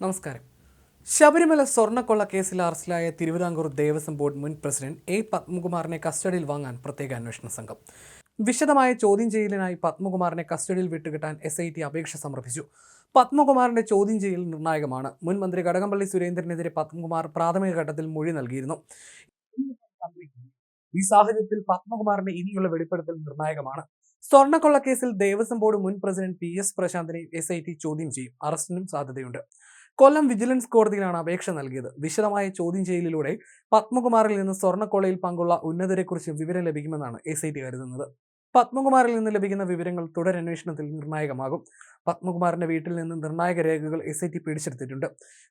നമസ്കാരം. ശബരിമല സ്വർണക്കൊള്ള കേസിൽ അറസ്റ്റിലായ തിരുവിതാംകൂർ ദേവസ്വം ബോർഡ് മുൻ പ്രസിഡന്റ് എ പത്മകുമാറിനെ കസ്റ്റഡിയിൽ വാങ്ങാൻ പ്രത്യേക അന്വേഷണ സംഘം. വിശദമായ ചോദ്യം ചെയ്യലിനായി പത്മകുമാറിനെ കസ്റ്റഡിയിൽ വിട്ടുകിട്ടാൻ എസ് ഐ ടി അപേക്ഷ സമർപ്പിച്ചു. പത്മകുമാറിന്റെ ചോദ്യം ചെയ്യൽ നിർണായകമാണ്. മുൻ മന്ത്രി കടകംപള്ളി സുരേന്ദ്രനെതിരെ പത്മകുമാർ പ്രാഥമിക ഘട്ടത്തിൽ മൊഴി നൽകിയിരുന്നു. ഈ സാഹചര്യത്തിൽ പത്മകുമാറിന്റെ ഇനിയുള്ള വെളിപ്പെടുത്തൽ നിർണായകമാണ്. സ്വർണക്കൊള്ള കേസിൽ ദേവസ്വം ബോർഡ് മുൻ പ്രസിഡന്റ് പി എസ് പ്രശാന്തിനെ എസ് ഐ ടി ചോദ്യം ചെയ്യും. അറസ്റ്റിനും സാധ്യതയുണ്ട്. കൊല്ലം വിജിലൻസ് കോടതിയിലാണ് അപേക്ഷ നൽകിയത്. വിശദമായ ചോദ്യം ചെയ്യലിലൂടെ പത്മകുമാറിൽ നിന്ന് സ്വർണക്കോളയിൽ പങ്കുള്ള ഉന്നതരെക്കുറിച്ച് വിവരം ലഭിക്കുമെന്നാണ് എസ് ഐ ടി കരുതുന്നത്. പത്മകുമാറിൽ നിന്ന് ലഭിക്കുന്ന വിവരങ്ങൾ തുടരന്വേഷണത്തിൽ നിർണായകമാകും. പത്മകുമാറിന്റെ വീട്ടിൽ നിന്ന് നിർണായക രേഖകൾ എസ് ഐ ടി പിടിച്ചെടുത്തിട്ടുണ്ട്.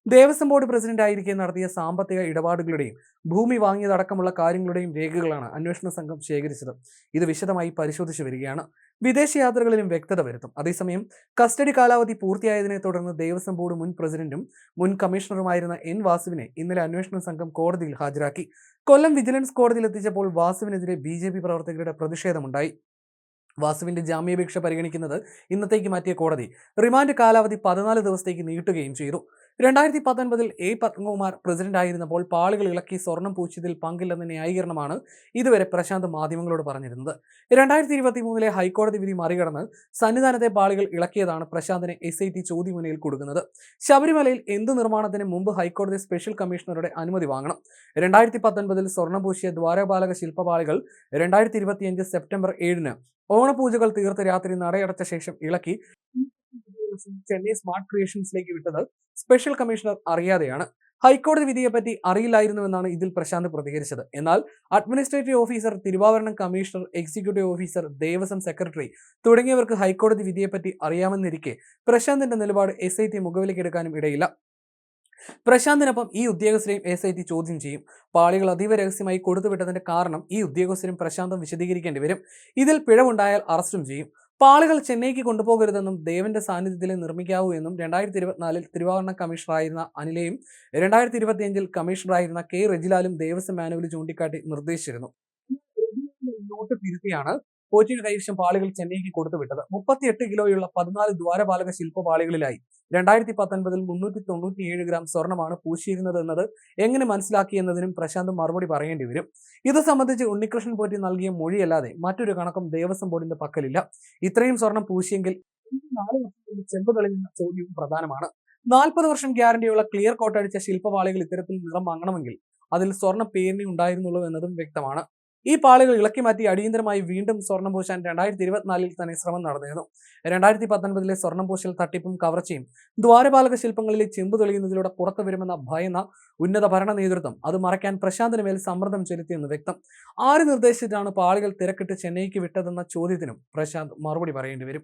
ദേവസ്വം ബോർഡ് പ്രസിഡന്റ് ആയിരിക്കെ നടത്തിയ സാമ്പത്തിക ഇടപാടുകളുടെയും ഭൂമി വാങ്ങിയതടക്കമുള്ള കാര്യങ്ങളുടെയും രേഖകളാണ് അന്വേഷണ സംഘം ശേഖരിച്ചത്. ഇത് വിശദമായി പരിശോധിച്ചു വരികയാണ്. വിദേശ യാത്രകളിലും വ്യക്തത വരുത്തും. അതേസമയം കസ്റ്റഡി കാലാവധി പൂർത്തിയായതിനെ തുടർന്ന് ദേവസ്വം ബോർഡ് മുൻ പ്രസിഡന്റും മുൻ കമ്മീഷണറുമായിരുന്ന എൻ വാസുവിനെ ഇന്നലെ അന്വേഷണ സംഘം കോടതിയിൽ ഹാജരാക്കി. കൊല്ലം വിജിലൻസ് കോടതിയിൽ എത്തിച്ചപ്പോൾ വാസുവിനെതിരെ ബി ജെ പി പ്രവർത്തകരുടെ പ്രതിഷേധമുണ്ടായി. വാസുവിന്റെ ജാമ്യാപേക്ഷ പരിഗണിക്കുന്നത് ഇന്നത്തേക്ക് മാറ്റിയ കോടതി. റിമാൻഡ് കാലാവധി പതിനാല് ദിവസത്തേക്ക് നീട്ടുകയും ചെയ്തു. രണ്ടായിരത്തി പത്തൊൻപതിൽ എ പത്മകുമാർ പ്രസിഡന്റ് ആയിരുന്നപ്പോൾ പാളുകൾ ഇളക്കി സ്വർണം പൂച്ചതിൽ പങ്കില്ലെന്ന ന്യായീകരണമാണ് ഇതുവരെ പ്രശാന്ത് മാധ്യമങ്ങളോട് പറഞ്ഞിരുന്നത്. രണ്ടായിരത്തി ഇരുപത്തി മൂന്നിലെ ഹൈക്കോടതി വിധി മറികടന്ന് സന്നിധാനത്തെ പാളികൾ ഇളക്കിയതാണ് പ്രശാന്തിനെ എസ് ഐ ടി ചോദ്യമുനയിൽ കൊടുക്കുന്നത്. ശബരിമലയിൽ എന്ത് നിർമ്മാണത്തിന് മുമ്പ് ഹൈക്കോടതി സ്പെഷ്യൽ കമ്മീഷണറുടെ അനുമതി വാങ്ങണം? രണ്ടായിരത്തി പത്തൊൻപതിൽ സ്വർണം പൂശിയ ദ്വാരപാലക ശില്പപാളികൾ രണ്ടായിരത്തി ഇരുപത്തിയഞ്ച് സെപ്റ്റംബർ ഏഴിന് ഓണപൂജകൾ തീർത്ത് രാത്രി നടയടച്ച ശേഷം ഇളക്കി ചെന്നൈ സ്മാർട്ട് ക്രിയേഷൻസിലേക്ക് വിട്ടത് സ്പെഷ്യൽ കമ്മീഷണർ അറിയാതെയാണ്. ഹൈക്കോടതി വിധിയെപ്പറ്റി അറിയില്ലായിരുന്നുവെന്നാണ് ഇതിൽ പ്രശാന്ത് പ്രതികരിച്ചത്. എന്നാൽ അഡ്മിനിസ്ട്രേറ്റീവ് ഓഫീസർ തിരുവാഭരണം commissioner executive officer Devaswom secretary തുടങ്ങിയവർക്ക് ഹൈക്കോടതി വിധിയെപ്പറ്റി അറിയാമെന്നിരിക്കെ പ്രശാന്തിന്റെ നിലപാട് എസ് ഐ ടി മുഖവിലേക്കെടുക്കാനും ഇടയില്ല. പ്രശാന്തിനൊപ്പം ഈ ഉദ്യോഗസ്ഥരെയും എസ് ഐ ടി ചോദ്യം ചെയ്യും. പാളികൾ അതീവ രഹസ്യമായി കൊടുത്തുവിട്ടതിന്റെ കാരണം ഈ ഉദ്യോഗസ്ഥരും പ്രശാന്തും വിശദീകരിക്കേണ്ടി വരും. ഇതിൽ പിഴവുണ്ടായാൽ അറസ്റ്റും ചെയ്യും. പാളികൾ ചെന്നൈക്ക് കൊണ്ടുപോകരുതെന്നും ദേവന്റെ സാന്നിധ്യത്തിൽ നിർമ്മിക്കാവൂ എന്നും രണ്ടായിരത്തി ഇരുപത്തിനാലിൽ തിരുവാഭരണ കമ്മീഷണറായിരുന്ന അനിലയും രണ്ടായിരത്തി ഇരുപത്തിയഞ്ചിൽ കമ്മീഷണറായിരുന്ന കെ റെജിലാലും ദേവസ്വം മാനുവൽ ചൂണ്ടിക്കാട്ടി നിർദ്ദേശിച്ചിരുന്നു. തിരുത്തിയാണ് കോച്ചിയുടെ കൈവശം പാളികൾ ചെന്നൈക്ക് കൊടുത്തു വിട്ടത്. മുപ്പത്തിയെട്ട് കിലോയുള്ള പതിനാല് ദ്വാരപാലക ശില്പപാളികളിലായി. രണ്ടായിരത്തി പത്തൊൻപതിൽ മുന്നൂറ്റി തൊണ്ണൂറ്റിയേഴ് ഗ്രാം സ്വർണമാണ് പൂശിയിരുന്നത് എന്നത് എങ്ങനെ മനസ്സിലാക്കി എന്നതിനും പ്രശാന്ത് മറുപടി പറയേണ്ടി വരും. ഇത് സംബന്ധിച്ച് ഉണ്ണികൃഷ്ണൻ പോറ്റി നൽകിയ മൊഴിയല്ലാതെ മറ്റൊരു കണക്കും ദേവസ്വം ബോർഡിന്റെ പക്കലില്ല. ഇത്രയും സ്വർണം പൂശിയെങ്കിൽ നാല് വർഷം ചെമ്പ് ചോദ്യവും പ്രധാനമാണ്. നാൽപ്പത് വർഷം ഗ്യാരണ്ടിയുള്ള ക്ലിയർ കോട്ടടിച്ച ശില്പപാളികൾ ഇത്തരത്തിൽ നിറം വാങ്ങണമെങ്കിൽ അതിൽ സ്വർണ പേരിനെ ഉണ്ടായിരുന്നുള്ളൂ എന്നതും വ്യക്തമാണ്. ഈ പാളികൾ ഇളക്കി മാറ്റി അടിയന്തരമായി വീണ്ടും സ്വർണം പൂശാൻ രണ്ടായിരത്തി ഇരുപത്തിനാലിൽ തന്നെ ശ്രമം നടന്നിരുന്നു. രണ്ടായിരത്തി പത്തൊൻപതിലെ സ്വർണം പൂശൽ തട്ടിപ്പും കവർച്ചയും ദ്വാരപാലക ശില്പങ്ങളിലെ ചെമ്പ് തെളിയുന്നതിലൂടെ പുറത്തു വരുമെന്ന ഭയന്ന ഉന്നത ഭരണ നേതൃത്വം അത് മറയ്ക്കാൻ പ്രശാന്തിന് മേൽ സമ്മർദ്ദം ചെലുത്തിയെന്ന് വ്യക്തം. ആര് നിർദ്ദേശിച്ചിട്ടാണ് പാളികൾ തിരക്കിട്ട് ചെന്നൈക്ക് വിട്ടതെന്ന ചോദ്യത്തിനും പ്രശാന്ത് മറുപടി പറയേണ്ടി വരും.